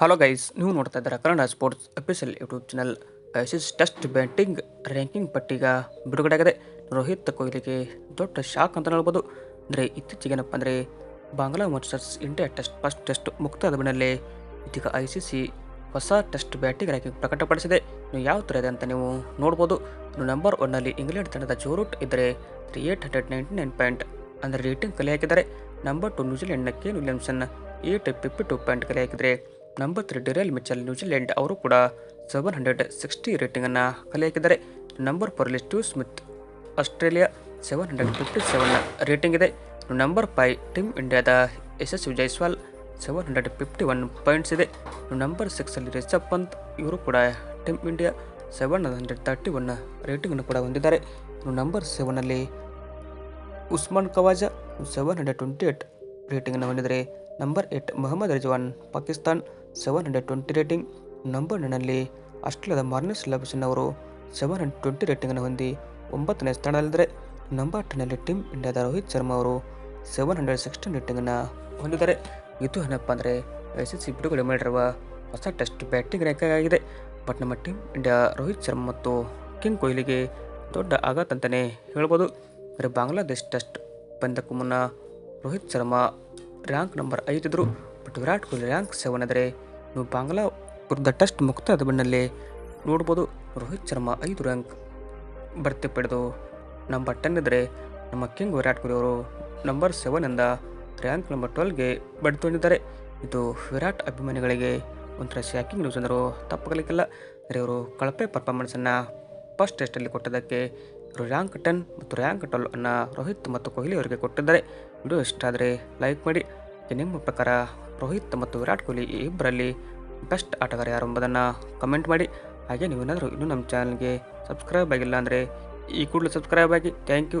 Hello guys ನೀವು ನೋಡ್ತಾ ಇದ್ದೀರಾ Kannada sports official YouTube channel ICC test batting ranking ಪಟ್ಟಿಗ ಬಿಡುಗಡೆಯಾಗಿದೆ ರೋಹಿತ್ ಕೊಹ್ಲಿಗೆ ದೊಡ್ಡ ಶಾಕ್ ಅಂತ ಹೇಳ್ಬೋದು. ಅಂದರೆ ಇತ್ತೀಚೆಗೇನಪ್ಪ ಅಂದರೆ Bangla versus India test first test ಮುಕ್ತಾಯದ ಬೆನ್ನಲ್ಲೇ ಇದೀಗ ಐ ಸಿ ಸಿ ಹೊಸ ಟೆಸ್ಟ್ ಬ್ಯಾಟಿಂಗ್ ರ್ಯಾಂಕಿಂಗ್ ಪ್ರಕಟಪಡಿಸಿದೆ. ನೀವು ಯಾವ ಥರ ಇದೆ ಅಂತ ನೀವು ನೋಡ್ಬೋದು. ನಂಬರ್ ನಂಬರ್ ಒನ್ನಲ್ಲಿ ಇಂಗ್ಲೆಂಡ್ ತಂಡದ ಜೋರೂಟ್ ಇದ್ದರೆ three eight hundred ninety nine point ಅಂದರೆ ರೇಟಿಂಗ್ ಕಲೆ ಹಾಕಿದ್ದಾರೆ. Number two ನ್ಯೂಜಿಲೆಂಡ್ನ Kane Williamson eight fifty two point ಕಲೆ ಹಾಕಿದರೆ number three Daryl Mitchell New Zealand ಅವರು ಕೂಡ ಸೆವೆನ್ ಹಂಡ್ರೆಡ್ ಸಿಕ್ಸ್ಟಿ ರೇಟಿಂಗನ್ನು ಕಲೆ ಹಾಕಿದ್ದಾರೆ number ಫೋರ್ಲಿ Steve Smith, Australia seven hundred fifty seven rating ಇದೆ. ನಂಬರ್ ಫೈ ಟೀಮ್ ಇಂಡಿಯಾದ Yashasvi Jaiswal seven hundred fifty one points ಇದೆ. ನಂಬರ್ ಸಿಕ್ಸಲ್ಲಿ ರಿಷಬ್ ಪಂತ್, ಇವರು ಕೂಡ team India seven hundred thirty one ರೇಟಿಂಗನ್ನು ಕೂಡ ಹೊಂದಿದ್ದಾರೆ. Number ಸೆವೆನಲ್ಲಿ Usman Khawaja seven hundred twenty eight ರೇಟಿಂಗನ್ನು ಹೊಂದಿದರೆ number eight Mohammad Rizwan, Pakistan seven hundred twenty rating number ನೈನಲ್ಲಿ ಆಸ್ಟ್ರೇಲಿಯಾದ Marnus ಲಬ್ಸನ್ ಅವರು seven hundred twenty ರೇಟಿಂಗನ್ನು ಹೊಂದಿ ಒಂಬತ್ತನೇ ಸ್ಥಾನದಲ್ಲಿದ್ದರೆ. ನಂಬರ್ ಟೆನ್ನಲ್ಲಿ ಟೀಮ್ ಇಂಡಿಯಾದ ರೋಹಿತ್ ಶರ್ಮಾ ಅವರು ಸೆವೆನ್ ಹಂಡ್ರೆಡ್ ಸಿಕ್ಸ್ಟೀನ್ ರೇಟಿಂಗನ್ನು ಹೊಂದಿದ್ದಾರೆ. ಇದು ಏನಪ್ಪ ಅಂದರೆ ಎಸ್ ಎಸ್ ಸಿ ಬಿಡುಗಡೆ ಮಾಡಿರುವ ಹೊಸ ಟೆಸ್ಟ್ ಬ್ಯಾಟಿಂಗ್ ರ್ಯಾಂಕ್ ಆಗಿದೆ. ಬಟ್ ನಮ್ಮ ಟೀಮ್ ಇಂಡಿಯಾ ರೋಹಿತ್ ಶರ್ಮಾ ಮತ್ತು ಕಿಂಗ್ ಕೊಹ್ಲಿಗೆ ದೊಡ್ಡ ಆಘಾತ ಅಂತಲೇ ಹೇಳ್ಬೋದು. ಅಂದರೆ ಬಾಂಗ್ಲಾದೇಶ್ ಟೆಸ್ಟ್ ಪಂದ್ಯಕ್ಕೂ ಮುನ್ನ Rohit Sharma rank number ಐದಿದ್ರು but Virat Kohli rank seven ಆದರೆ ಬಾಂಗ್ಲಾ ವಿರುದ್ಧ ಟೆಸ್ಟ್ ಮುಕ್ತಾಯದ ಬೆನ್ನಲ್ಲೇ ನೋಡ್ಬೋದು ರೋಹಿತ್ ಶರ್ಮಾ ಐದು ರ್ಯಾಂಕ್ ಬರ್ತಿ ಪಡೆದು ನಂಬರ್ ಟೆನ್ ಇದ್ದರೆ ನಮ್ಮ ಕಿಂಗ್ ವಿರಾಟ್ ಕೊಹ್ಲಿ ಅವರು ನಂಬರ್ ಸೆವೆನಿಂದ ರ್ಯಾಂಕ್ ನಂಬರ್ ಟ್ವೆಲ್ಗೆ ಬಡ್ತೊಂಡಿದ್ದಾರೆ ಇದು ವಿರಾಟ್ ಅಭಿಮಾನಿಗಳಿಗೆ ಒಂಥರ ಶಾಕಿಂಗ್ ನ್ಯೂಸ್ ಅಂದರು ತಪ್ಪಗಲಿಕ್ಕಿಲ್ಲ. ಅಂದರೆ ಇವರು ಕಳಪೆ ಪರ್ಫಾರ್ಮೆನ್ಸನ್ನು ಫಸ್ಟ್ ಟೆಸ್ಟಲ್ಲಿ ಕೊಟ್ಟದಕ್ಕೆ ಇವರು ರ್ಯಾಂಕ್ ಟೆನ್ ಮತ್ತು ರ್ಯಾಂಕ್ ಟ್ವೆಲ್ ಅನ್ನು ರೋಹಿತ್ ಮತ್ತು ಕೊಹ್ಲಿ ಅವರಿಗೆ ಕೊಟ್ಟಿದ್ದಾರೆ. ವಿಡಿಯೋ ಇಷ್ಟ ಆದರೆ ಲೈಕ್ ಮಾಡಿ. ನಿಮ್ಮ ಪ್ರಕಾರ ರೋಹಿತ್ ಮತ್ತು ವಿರಾಟ್ ಕೊಹ್ಲಿ ಈ ಇಬ್ಬರಲ್ಲಿ ಬೆಸ್ಟ್ ಆಟಗಾರ ಯಾರು ಎಂಬುದನ್ನು ಕಮೆಂಟ್ ಮಾಡಿ. ಹಾಗೆ ನೀವೇನಾದರೂ ಇನ್ನೂ ನಮ್ಮ ಚಾನಲ್ಗೆ ಸಬ್ಸ್ಕ್ರೈಬ್ ಆಗಿಲ್ಲ ಅಂದರೆ ಈ ಕೂಡಲೇ ಸಬ್ಸ್ಕ್ರೈಬ್ ಆಗಿ. Thank you